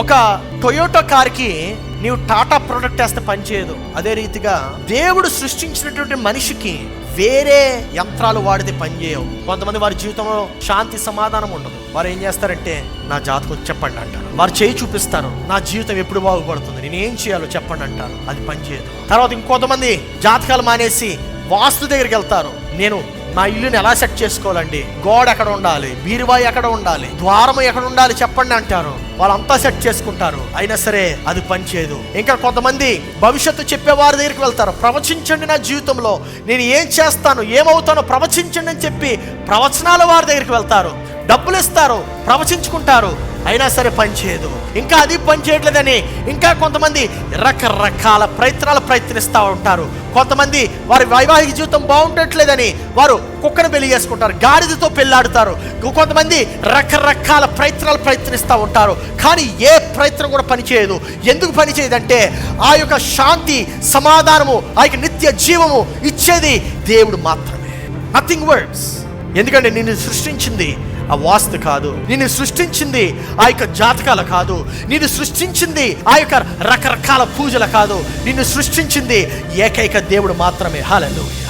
ఒక టొయోటో కార్కి నీవు టాటా ప్రొడక్ట్ వేస్తే పనిచేయదు అదే రీతిగా దేవుడు సృష్టించినటువంటి మనిషికి వేరే యంత్రాలు వాడితే పనిచేయవు కొంతమంది వారి జీవితంలో శాంతి సమాధానం ఉండదు. వారు ఏం చేస్తారంటే నా జాతకం చెప్పండి అంటారు. వారు చేయి చూపిస్తారు. నా జీవితం ఎప్పుడు బాగుపడుతుంది? నేను ఏం చేయాలో చెప్పండి అంటారు. అది పనిచేయదు తర్వాత ఇంకొంతమంది జాతకాలు మానేసి వాస్తు దగ్గరికి వెళ్తారు. నేను నా ఇల్లుని ఎలా సెట్ చేసుకోవాలండి? గోడ ఎక్కడ ఉండాలి? బీరువాయి ఎక్కడ ఉండాలి? ద్వారం ఎక్కడ ఉండాలి చెప్పండి అంటారు. వాళ్ళంతా సెట్ చేసుకుంటారు. అయినా సరే అది పనిచేయదు ఇంకా కొంతమంది భవిష్యత్తు చెప్పే వారి దగ్గరికి వెళ్తారు. ప్రవచించండి నా జీవితంలో. నేను ఏం చేస్తాను ఏమవుతానో ప్రవచించండి అని చెప్పి ప్రవచనాల వారి దగ్గరికి వెళ్తారు. డబ్బులు ఇస్తారు ప్రవచించుకుంటారు. అయినా సరే పనిచేయదు ఇంకా అది పనిచేయట్లేదని ఇంకా కొంతమంది రకరకాల ప్రయత్నాలు ప్రయత్నిస్తూ ఉంటారు. కొంతమంది వారి వైవాహిక జీవితం బాగుండట్లేదని వారు కుక్కను పెళ్ళి చేసుకుంటారు గాడిదతో పెళ్ళాడుతారు కొంతమంది రకరకాల ప్రయత్నాలు ప్రయత్నిస్తూ ఉంటారు. కానీ ఏ ప్రయత్నం కూడా పనిచేయదు ఎందుకు పనిచేయదంటే ఆ యొక్క శాంతి సమాధానము ఆ యొక్క నిత్య జీవము ఇచ్చేది దేవుడు మాత్రమే. నథింగ్ వర్డ్స్ ఎందుకంటే నిన్ను సృష్టించింది ఆ వాస్తు కాదు. నిన్ను సృష్టించింది ఆ యొక్క జాతకాలు కాదు. నిన్ను సృష్టించింది ఆ యొక్క రకరకాల పూజలు కాదు. నిన్ను సృష్టించింది ఏకైక దేవుడు మాత్రమే. హాలలోయ